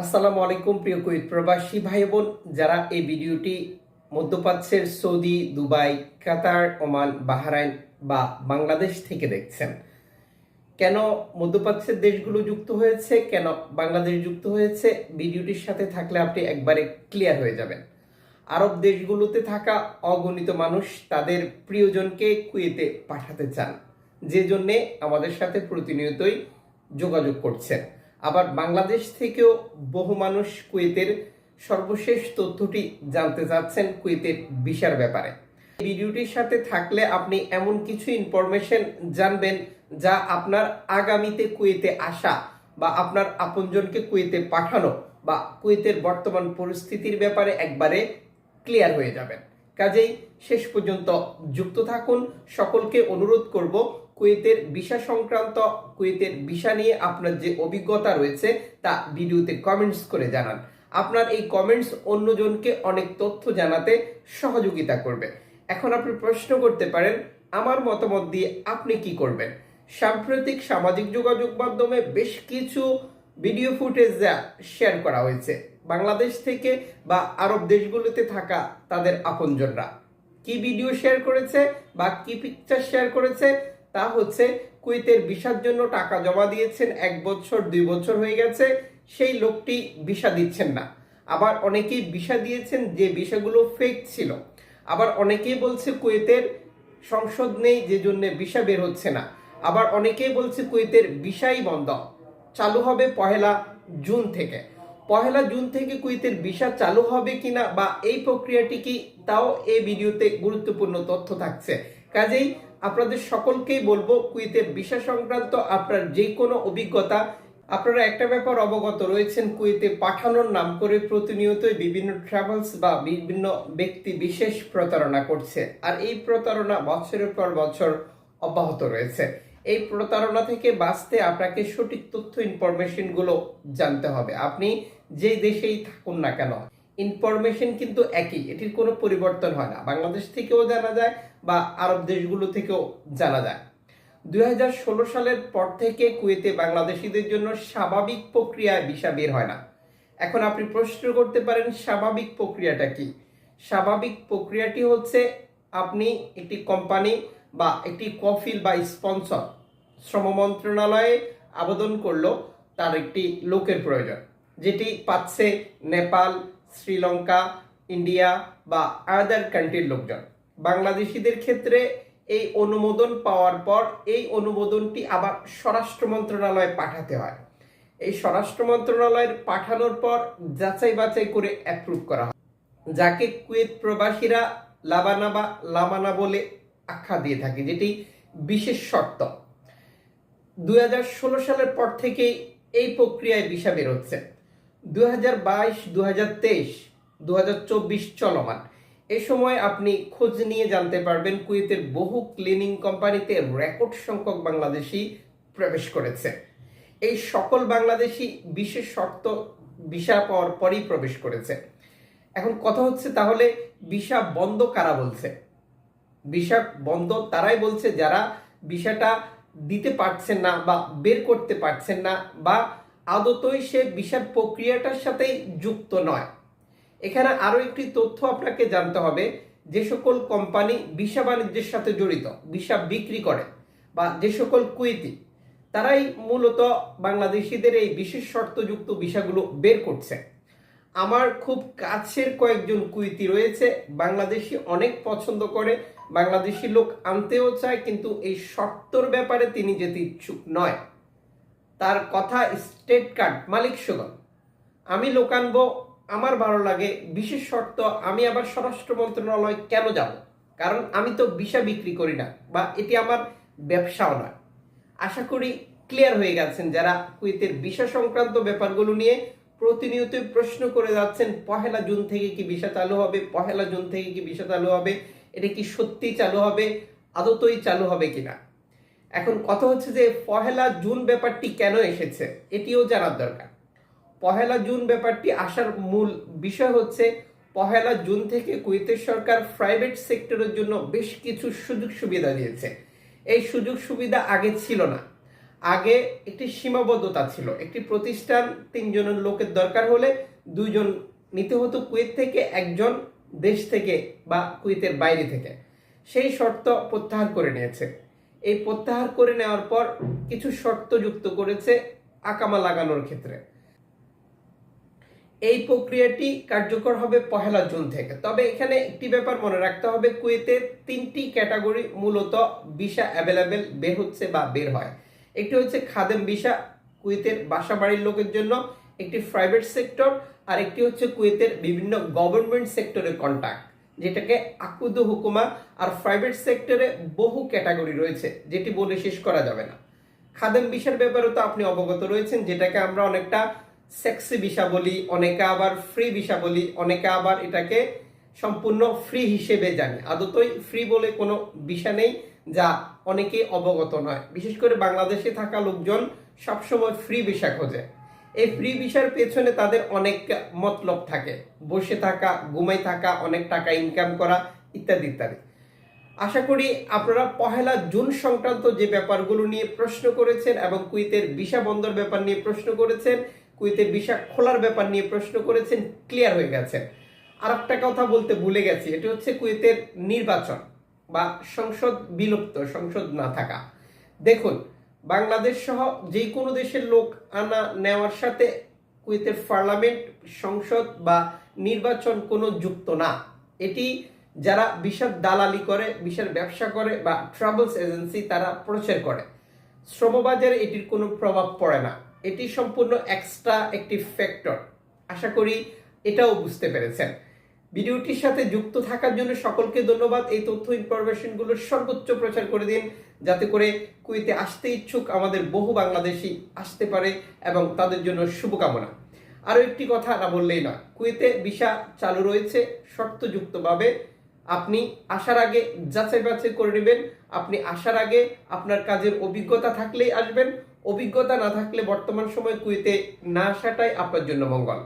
আসসালামু আলাইকুম, প্রিয় কুয়েত প্রবাসী ভাই বোন যারা এই ভিডিওটি মধ্যপ্রাচ্যের Saudi, Dubai, Qatar, Oman, Bahrain বা বাংলাদেশ থেকে দেখছেন। কেন মধ্যপ্রাচ্যের দেশগুলো যুক্ত হয়েছে? কেন বাংলাদেশ যুক্ত হয়েছে? ভিডিওটির সাথে থাকলে আপনি একবারে ক্লিয়ার হয়ে যাবেন। আরব দেশগুলোতে থাকা অগণিত মানুষ তাদের প্রিয়জনকে কুয়েতে পাঠাতে চান, যে জন্যে আমাদের সাথে প্রতিনিয়তই যোগাযোগ করছেন। আবার বাংলাদেশ থেকেও বহু মানুষ কুয়েতের সর্বশেষ তথ্যটি জানতে চাচ্ছেন কুয়েতের ভিসার ব্যাপারে। ভিডিওটির সাথে থাকলে আপনি এমন কিছু ইনফরমেশন জানবেন যা আপনার আগামীতে কুয়েতে আসা বা আপনার আপনজনকে কুয়েতে পাঠানো বা কুয়েতের বর্তমান পরিস্থিতির ব্যাপারে একবারে ক্লিয়ার হয়ে যাবেন। কাজেই শেষ পর্যন্ত যুক্ত থাকুন। সকলকে অনুরোধ করব কুয়েতের ভিসা সংক্রান্ত, কুয়েতের ভিসা নিয়ে আপনার যে অভিজ্ঞতা রয়েছে তা ভিডিওতে কমেন্টস করে জানান। আপনার এই কমেন্টস অন্যজনকে অনেক তথ্য জানাতে সহযোগিতা করবে। এখন আপনি প্রশ্ন করতে পারেন, আমার মতামত দিয়ে আপনি কি করবেন? সাম্প্রতিক সামাজিক যোগাযোগ মাধ্যমে বেশ কিছু ভিডিও ফুটেজ যা শেয়ার করা হয়েছে। বাংলাদেশ থেকে বা আরব দেশগুলোতে থাকা তাদের আপনজনরা। কি ভিডিও শেয়ার করেছে বা কি পিকচার শেয়ার করেছে তা হচ্ছে কুয়েতের ভিসার জন্য টাকা জমা দিয়েছেন এক বছর, দুই বছর হয়ে গেছে, সেই লোকটি ভিসা দিচ্ছেন না। আবার অনেকেই ভিসা দিয়েছেন যে ভিসাগুলো ফেক ছিল। আবার অনেকেই বলছে কুয়েতের সংসদ নেই, যে জন্য ভিসা বের হচ্ছে না। আবার অনেকেই বলছে কুয়েতের ভিসাই বন্ধ। চালু হবে পহেলা জুন থেকে। পহেলা জুন থেকে কুয়েতের ভিসা চালু হবে কিনা বা এই প্রক্রিয়াটি কি, তাও এই ভিডিওতে গুরুত্বপূর্ণ তথ্য থাকছে। কাজেই আপনাদের সকলকেই বলব, কুয়েতের ভিসা সংক্রান্ত আপনার যে কোনো অভিজ্ঞতা, আপনারা একটা ব্যাপার অবগত রয়েছেন, কুয়েতে পাঠানোর নাম করে প্রতিনিয়তই বিভিন্ন ট্রাভেলস বা বিভিন্ন ব্যক্তি বিশেষ প্রতারণা করছে। আর এই প্রতারণা বছরের পর বছর অব্যাহত রয়েছে। এই প্রতারণা থেকে বাঁচতে আপনাকে সঠিক তথ্য ইনফরমেশনগুলো জানতে হবে। আপনি যে দেশেই থাকুন না কেন ইনফরমেশন কিন্তু একই, এটির কোনো পরিবর্তন হয় না। বাংলাদেশ থেকেও জানা যায় বা আরব দেশগুলো থেকেও জানা যায়। দুই হাজার ষোলো সালের পর থেকে কুয়েতে বাংলাদেশিদের জন্য স্বাভাবিক প্রক্রিয়ায় ভিসা বের হয় না। এখন আপনি প্রশ্ন করতে পারেন, স্বাভাবিক প্রক্রিয়াটা কি? স্বাভাবিক প্রক্রিয়াটি হচ্ছে আপনি একটি কোম্পানি বা একটি কফিল বা স্পন্সর, শ্রম মন্ত্রণালয়ে আবেদন করল তার একটি লোকের প্রয়োজন, যেটি পাচ্ছে নেপাল শ্রীলঙ্কা, ইন্ডিয়া বা আদার কান্ট্রির লোকজন। বাংলাদেশিদের ক্ষেত্রে এই অনুমোদন পাওয়ার পর এই অনুমোদনটি আবার স্বরাষ্ট্র মন্ত্রণালয়ে পাঠাতে হয়। এই স্বরাষ্ট্র মন্ত্রণালয়ের পাঠানোর পর যাচাই বাছাই করে অ্যাপ্রুভ করা হয়। যাকে কুয়েত প্রবাসীরা লাবানা বা লামানা বলে আখ্যা দিয়ে থাকে, যেটি বিশেষ শর্ত। দুই হাজার ষোলো সালের পর থেকে এই প্রক্রিয়ায় ভিসা বেরোচ্ছে। দুই হাজার বাইশ দু হাজার তেইশ দু হাজার চব্বিশ চলমান। এ সময় আপনি খোঁজ নিয়ে জানতে পারবেন কুয়েতের বহু ক্লিনিং কোম্পানিতে রেকর্ড সংখ্যক বাংলাদেশি প্রবেশ করেছে। এই সকল বাংলাদেশি বিশেষ শর্ত ভিসা পাওয়ার পরই প্রবেশ করেছে। এখন কথা হচ্ছে তাহলে ভিসা বন্ধ কারা বলছে? ভিসা বন্ধ তারাই বলছে যারা ভিসাটা দিতে পারছেন না বা বের করতে পারছেন না বা আদতই সে ভিসার প্রক্রিয়াটার সাথেই যুক্ত নয়। এখানে আরও একটি তথ্য আপনাকে জানতে হবে, যে সকল কোম্পানি ভিসা বাণিজ্যের সাথে জড়িত ভিসা বিক্রি করে, বা যে সকল কুইতি, তারাই মূলত বাংলাদেশিদের এই বিশেষ শর্তযুক্ত ভিসাগুলো বের করছে। আমার খুব কাছের কয়েকজন কুইতি রয়েছে, বাংলাদেশি অনেক পছন্দ করে, বাংলাদেশি লোক আনতেও চায়, কিন্তু এই শর্তর ব্যাপারে তিনি যেতে ইচ্ছুক নয়। তার কথা স্টেট কার্ড, মালিক সুগম। আমি লোক আনব, আমার ভালো লাগে, বিশেষ শর্ত, আমি আবার স্বরাষ্ট্র মন্ত্রণালয় কেন যাব? কারণ আমি তো ভিসা বিক্রি করি না, বা এটি আমার ব্যবসাও নয় আশা করি ক্লিয়ার হয়ে গেছেন যারা কুয়েতের বিষা সংক্রান্ত ব্যাপারগুলো নিয়ে প্রতিনিয়তই প্রশ্ন করে যাচ্ছেন, পহেলা জুন থেকে কি ভিসা চালু হবে, পহেলা জুন থেকে কি ভিসা চালু হবে, এটা কি সত্যি চালু হবে, আদতই চালু হবে কিনা। এখন কথা হচ্ছে যে পহেলা জুন ব্যাপারটি কেন এসেছে? এটিও জানার দরকার। পহেলা জুন ব্যাপারটি আসার মূল বিষয় হচ্ছে, পহেলা জুন থেকে কুয়েতের সরকার প্রাইভেট সেক্টরের জন্য বেশ কিছু সুযোগ সুবিধা দিয়েছে। এই সুযোগ সুবিধা আগে ছিল না। আগে একটি সীমাবদ্ধতা ছিল। একটি প্রতিষ্ঠান তিনজনের লোকের দরকার হলে দুইজন নিতে হতো কুয়েত থেকে, একজন দেশ থেকে বা কুয়েতের বাইরে থেকে। সেই শর্ত প্রত্যাহার করে নিয়েছে। এই প্রত্যাহার করে নেওয়ার পর কিছু শর্ত যুক্ত করেছে আকামা লাগানোর ক্ষেত্রে। এই প্রক্রিয়াটি কার্যকর হবে পহেলা জুন থেকে। তবে এখানে একটি ব্যাপার মনে রাখতে হবে, কুয়েতে তিনটি ক্যাটাগরি মূলত ভিসা অ্যাভেলেবেল বের হচ্ছে বা বের হয়। একটি হচ্ছে খাদেম ভিসা, কুয়েতের বাসা বাড়ির লোকের জন্য একটি প্রাইভেট সেক্টর, আর একটি হচ্ছে কুয়েতের বিভিন্ন গভর্নমেন্ট সেক্টরের কন্ট্যাক্ট যেটাকে আকুদ হুকুমা আর প্রাইভেট সেক্টরে বহু ক্যাটাগরি রয়েছে, যেটি বলে শেষ করা যাবে না। খাদেম ভিসার ব্যাপারে তো আপনি অবগত রয়েছেন, যেটাকে আমরা অনেকটা সেক্সি ভিসা বলি, অনেকে আবার ফ্রি ভিসা বলি, অনেকে আবার এটাকে সম্পূর্ণ ফ্রি হিসেবে জানি। আদতই ফ্রি বলে কোনো ভিসা নেই যা অনেকেই অবগত নয়। বিশেষ করে বাংলাদেশে থাকা লোকজন সবসময় ফ্রি ভিসা খোঁজে। এই ফ্রি ভিসার পেছনে তাদের অনেক মতলব থাকে। বসে থাকা ঘুমাই থাকা, অনেক টাকা ইনকাম করা ইত্যাদি ইত্যাদি। আশা করি আপনারা পহেলা জুন সংক্রান্ত যে ব্যাপারগুলো নিয়ে প্রশ্ন করেছেন এবং কুইতের ভিসা বন্ধর ব্যাপার নিয়ে প্রশ্ন করেছেন কুইতের ভিসা খোলার ব্যাপার নিয়ে প্রশ্ন করেছেন ক্লিয়ার হয়ে গেছে। আর একটা কথা বলতে ভুলে গেছি, এটি হচ্ছে কুয়েতের নির্বাচন বা সংসদ বিলুপ্ত, সংসদ না থাকা। দেখুন বাংলাদেশ সহ যে কোনো দেশের লোক আনা নেওয়ার সাথে কুয়েতের পার্লামেন্ট, সংসদ বা নির্বাচন কোনো যুক্ত না। এটি যারা বিশাল দালালি করে বিশাল ব্যবসা করে বা ট্রাভেলস এজেন্সি তারা প্রচার করে। শ্রমবাজারে এটির কোনো প্রভাব পড়ে না। এটি সম্পূর্ণ এক্সট্রা একটি ফ্যাক্টর। আশা করি এটাও বুঝতে পেরেছেন। ভিডিওটির সাথে যুক্ত থাকার জন্য সকলকে ধন্যবাদ। এই তথ্য ইনফরমেশনগুলো সর্বোচ্চ প্রচার করে দিন, যাতে করে কুয়েতে আসতে ইচ্ছুক আমাদের বহু বাংলাদেশি আসতে পারে এবং তাদের জন্য শুভকামনা। আরও একটি কথা না বললেই না কুয়েতে ভিসা চালু রয়েছে শর্তযুক্তভাবে। আপনি আসার আগে যাচাই বাছাই করে নেবেন। আপনি আসার আগে আপনার কাজের অভিজ্ঞতা থাকলেই আসবেন। অভিজ্ঞতা না থাকলে বর্তমান সময় কুয়েতে না আসাটাই আপনার জন্য মঙ্গল।